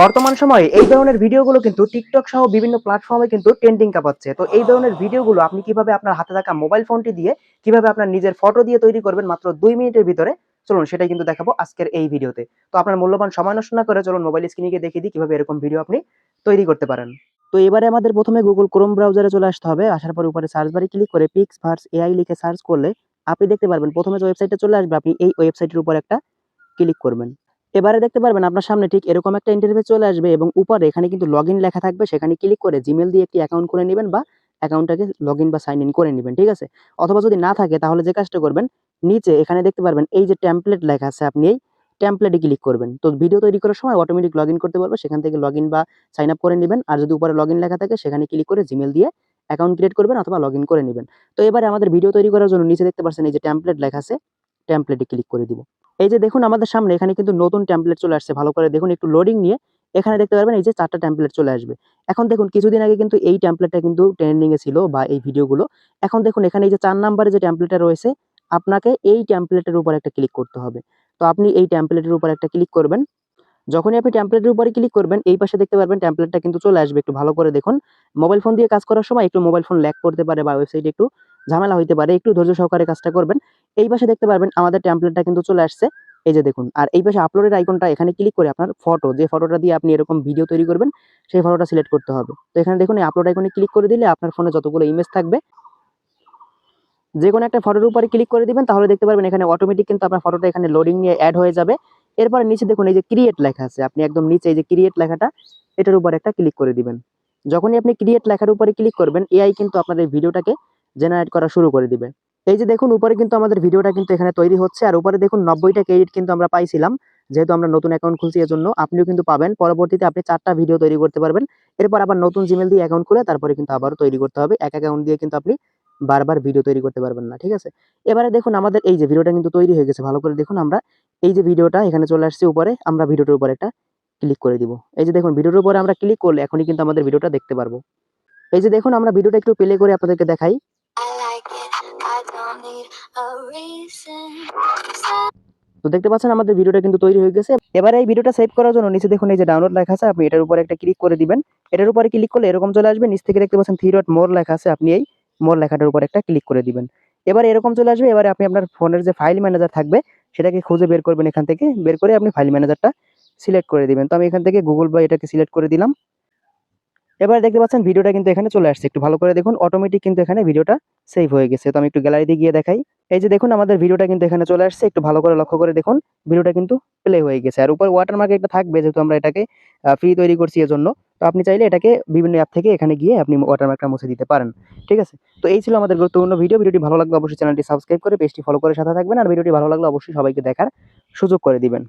বর্তমান সময়ে এই ধরনের ভিডিওগুলো কিন্তু টিকটক সহ বিভিন্ন প্ল্যাটফর্মে কিন্তু ট্রেন্ডিং কাঁপাচ্ছে। তো এই ধরনের ভিডিওগুলো আপনি কীভাবে আপনার হাতে থাকা মোবাইল ফোনটি দিয়ে কীভাবে আপনার নিজের ফটো দিয়ে তৈরি করবেন মাত্র দুই মিনিটের ভিতরে, চলুন সেটাই কিন্তু দেখাবো আজকের এই ভিডিওতে। তো আপনার মূল্যবান সময় নষ্ট না করে চলুন মোবাইল স্ক্রিনে গিয়ে দেখিয়ে দিই কীভাবে এরকম ভিডিও আপনি তৈরি করতে পারেন। তো এবারে আমাদের প্রথমে গুগল ক্রোম ব্রাউজারে চলে আসতে হবে। আসার পর উপরে সার্চ বারে ক্লিক করে পিক্স ভার্স এআই লিখে সার্চ করলে আপনি দেখতে পারবেন। প্রথমে যে ওয়েবসাইটে চলে আসবে, আপনি এই ওয়েবসাইটের উপর একটা ক্লিক করবেন। এবারে দেখতে পারবেন আপনার সামনে ঠিক এরকম একটা ইন্টারভিউ চলে আসবে এবং উপরে এখানে কিন্তু লগ লেখা থাকবে, সেখানে ক্লিক করে জিমেল দিয়ে একটি অ্যাকাউন্ট করে নেবেন বা অ্যাকাউন্টটাকে লগ বা সাইন ইন করে নেবেন, ঠিক আছে? অথবা যদি না থাকে তাহলে যে কাজটা করবেন, নিচে এখানে দেখতে পারবেন এই যে টেমপ্লেট লেখা আছে আপনি এই টেমপ্লেটে ক্লিক করবেন। তো ভিডিও তৈরি করার সময় অটোমেটিক লগ করতে পারবে, সেখান থেকে লগ বা সাইন আপ করে নেবেন আর যদি উপরে লগ লেখা থাকে সেখানে ক্লিক করে জিমেল দিয়ে অ্যাকাউন্ট ক্রিয়েট করবেন অথবা লগ করে নেবেন। তো এবারে আমাদের ভিডিও তৈরি করার জন্য নিচে দেখতে পাচ্ছেন এই যে টেমপ্লেট লেখা আছে টেমপ্লেটে ক্লিক করে দিব। এই যে দেখুন আমাদের সামনে এখানে কিন্তু নতুন টেমপ্লেট চলে আসছে, ভালো করে দেখুন একটু লোডিং নিয়ে, এখানে দেখতে পারবেন এই যে চারটা টেমপ্লেট চলে আসবে। এখন দেখুন কিছুদিন আগে কিন্তু এই টেমপ্লেটটা কিন্তু ট্রেন্ডিং এ ছিল বা এই ভিডিওগুলো এখন দেখুন এখানে এই যে চার নাম্বারে যে টেমপ্লেটটা রয়েছে, আপনাকে এই টেমপ্লেটের উপর একটা ক্লিক করতে হবে। তো আপনি এই টেমপ্লেটের উপর একটা ক্লিক করবেন। যখনই আপনি টেমপ্লেটের উপরে ক্লিক করবেন, এই পাশে দেখতে পারবেন টেমপ্লেটটা কিন্তু চলে আসবে। একটু ভালো করে দেখুন মোবাইল ফোন দিয়ে কাজ করার সময় একটু মোবাইল ফোন ল্যাক করতে পারে বা ওয়েবসাইটে একটু ঝামেলা হইতে পারে, একটু ধৈর্য সহকারে কাজটা করবেন। এই পাশে দেখতে পারবেন আমাদের টেমপ্লেটটা কিন্তু চলে আসছে। এই যে দেখুন, আর এই পাশে আপলোডের আইকনটা এখানে ক্লিক করে আপনার ফটো যে ফটোটা দিয়ে আপনি এরকম ভিডিও তৈরি করবেন, সেই ফটোটা সিলেক্ট করতে হবে। তো এখানে দেখুন, এই আপলোড আইকনে ক্লিক করে দিলে আপনার ফোনে যতগুলো ইমেজ থাকবে, যে কোনো একটা ফটোর উপরে ক্লিক করে দিবেন, তাহলে দেখতে পারবেন এখানে অটোমেটিক কিন্তু আপনার ফটোটা এখানে লোডিং নিয়ে অ্যাড হয়ে যাবে। এরপরে নিচে দেখুন, এই যে ক্রিয়েট লেখা আছে, আপনি একদম নিচে এই যে ক্রিয়েট লেখাটা, এটার উপর একটা ক্লিক করে দিবেন। যখনই আপনি ক্রিয়েট লেখার উপরে ক্লিক করবেন এআই কিন্তু আপনার এই ভিডিওটাকে জেনারেট করা শুরু করে দিবে। এই যে দেখুন, উপরে কিন্তু আমাদের ভিডিওটা কিন্তু এখানে তৈরি হচ্ছে, আর উপরে দেখুন নব্বইটা ক্রেডিট কিন্তু আমরা পাইছিলাম, যেহেতু আমরা নতুন অ্যাকাউন্ট খুলছি এর জন্য আপনিও কিন্তু পাবেন, পরবর্তীতে আপনি চারটা ভিডিও তৈরি করতে পারবেন। এরপর আবার নতুন জিমেল দিয়ে অ্যাকাউন্ট খুলে তারপরে কিন্তু আবারও তৈরি করতে হবে। এক অ্যাকাউন্ট দিয়ে কিন্তু আপনি বারবার ভিডিও তৈরি করতে পারবেন না, ঠিক আছে? এবারে দেখুন আমাদের এই যে ভিডিওটা কিন্তু তৈরি হয়ে গেছে, ভালো করে দেখুন আমরা। এই যে ভিডিওটা এখানে চলে আসছে উপরে, আমরা ভিডিওটার উপরে একটা ক্লিক করে দিব। এই যে দেখুন ভিডিওর উপরে আমরা ক্লিক করলে এখনই কিন্তু আমাদের ভিডিওটা দেখতে পারব। এই যে দেখুন, আমরা ভিডিওটা একটু প্লে করে আপনাদেরকে দেখাই। তো দেখতে পাচ্ছেন, আমাদের ভিডিওটা কিন্তু তৈরি হয়ে গেছে। এবারে এই ভিডিওটা সেভ করার জন্য নিচে দেখুন, এই যে ডাউনলোড লেখা আছে, আপনি এটার উপরে একটা ক্লিক করে দিবেন। এটার উপরে ক্লিক করলে এরকম চলে আসবে, নিচ থেকে দেখতে পাচ্ছেন থ্রি ডট মোর লেখা আছে, আপনি এই মোর লেখাটার উপর একটা ক্লিক করে দিবেন। এবার এরকম চলে আসবে, এবারে আপনি আপনার ফোনের যে ফাইল ম্যানেজার থাকবে, সেটাকে খুঁজে বের করবেন এখান থেকে। বের করে আপনি ফাইল ম্যানেজারটা সিলেক্ট করে দিবেন। তো আমি এখান থেকে গুগল বা এটাকে সিলেক্ট করে দিলাম। এবার দেখতে পাচ্ছেন ভিডিওটা কিন্তু এখানে চলে আসছে। একটু ভালো করে দেখুন অটোমেটিক কিন্তু এখানে ভিডিওটা সেভ হয়ে গেছে। তো আমি একটু গ্যালারিতে গিয়ে দেখাই। এই যে দেখুন, আমাদের ভিডিওটা কিন্তু এখানে চলে আসছে। একটু ভালো করে লক্ষ্য করে দেখুন, ভিডিওটা কিন্তু প্লে হয়ে গেছে। আর উপর ওয়াটারমার্ক একটা থাকবে, যেহেতু আমরা এটাকে ফ্রি তৈরি করছি এজন্য। তো আপনি চাইলে এটাকে বিভিন্ন অ্যাপ থেকে এখানে গিয়ে আপনি ওয়াটারমার্কটা মুছে দিতে পারেন। ঠিক আছে? তো এই ছিল আমাদের গুরুত্বপূর্ণ ভিডিও ভিডিওটি ভালো লাগলে অবশ্যই চ্যানেলটি সাবস্ক্রাইব করে পেজটি ফলো করে সাথে থাকবেন। আর ভিডিওটি ভালো লাগলে অবশ্যই সবাইকে দেখার সুযোগ করে দিবেন।